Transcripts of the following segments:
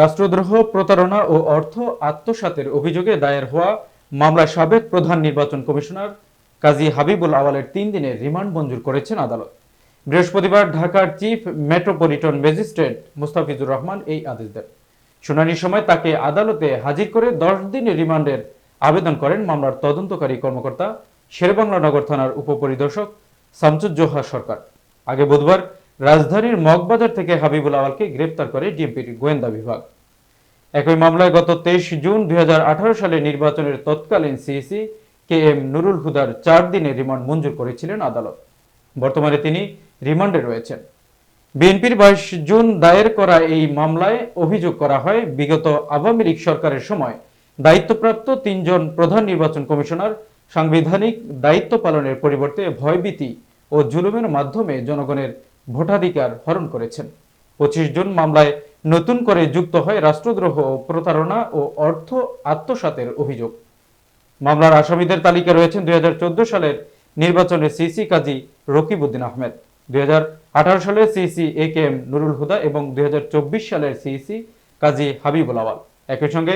রাষ্ট্রদ্রোহ, প্রতারণা ও অর্থ আত্মসাতের অভিযোগে দায়ের হওয়া মামলায় সাবেক প্রধান নির্বাচন কমিশনার কাজী হাবিবুল আওয়ালের তিন দিনের রিমান্ড মঞ্জুর করেছেন আদালত। বৃহস্পতিবার ঢাকার chief metropolitan magistrate Mustafizur Rahman এই আদেশ দেন। শুনানির সময় তাকে আদালতে হাজির করে দশ দিনের রিমান্ডের আবেদন করেন মামলার তদন্তকারী কর্মকর্তা, শেরবাংলা নগর থানার উপপরিদর্শক শামসুজ্জোহা সরকার। আগে বুধবার রাজধানীর মগবাজার থেকে হাবিবুল আওয়ালকে গ্রেপ্তার করে ডিএমপির গোয়েন্দা বিভাগ। একই মামলায় গত তেইশ জুন দুই সালে নির্বাচনের তৎকালীন সিইসি কে এম নুরুল হুদার চার দিনের রিমান্ড মঞ্জুর করেছিলেন আদালত। বর্তমানে তিনি রিমান্ডে রয়েছেন। বিএনপির বাইশ জুন দায়ের করা এই মামলায় অভিযোগ করা হয়, বিগত আওয়ামী লীগ সরকারের সময় দায়িত্বপ্রাপ্ত তিনজন প্রধান নির্বাচন কমিশনার সাংবিধানিক দায়িত্ব পালনের পরিবর্তে ভয়ভীতি ও জুলুমের মাধ্যমে জনগণের ভোটাধিকার হরণ করেছেন। পঁচিশ জন মামলায় নতুন করে যুক্ত হয় রাষ্ট্রদ্রোহ প্রতারণা ও অর্থ আত্মসাতের অভিযোগ। মামলার আসামিদের তালিকা রয়েছেন দুই সালের নির্বাচনের সিসি কাজী রকিবউদ্দিন আহমেদ, দুই সালের CC A K M Nurul Huda এবং দুই সালের সিসি কাজী হাবিবুল আওয়াল। একই সঙ্গে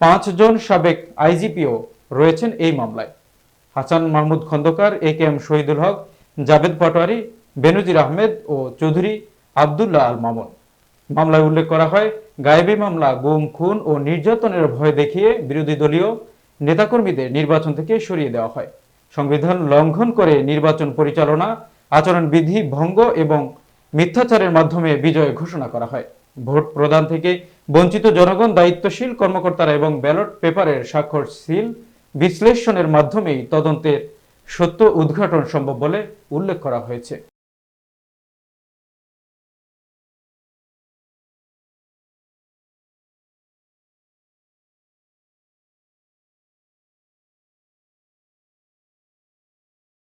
পাঁচজন সাবেক আইজিপিও রয়েছেন এই মামলায়। Hasan Mahmud Khandaker, A K M Shahidul Haque, Javed Patwari Benazir Ahmed ও চৌধুরী আবদুল্লাহ আল মামুন। মামলায় উল্লেখ করা হয়, গায়েবী মামলা, গুম, খুন ও নির্যাতনের ভয় দেখিয়ে বিরোধী দলীয় নেতাকর্মীদের নির্বাচন থেকে সরিয়ে দেওয়া হয়। সংবিধান লঙ্ঘন করে নির্বাচন পরিচালনা আচরণ বিধি ভঙ্গ এবং মিথ্যাচারের মাধ্যমে বিজয় ঘোষণা করা হয়। ভোট প্রদান থেকে বঞ্চিত জনগণ দায়িত্বশীল কর্মকর্তারা এবং ব্যালট পেপারের স্বাক্ষর সিল বিশ্লেষণের মাধ্যমেই তদন্তের সত্য উদ্ঘাটন সম্ভব বলে উল্লেখ করা হয়েছে।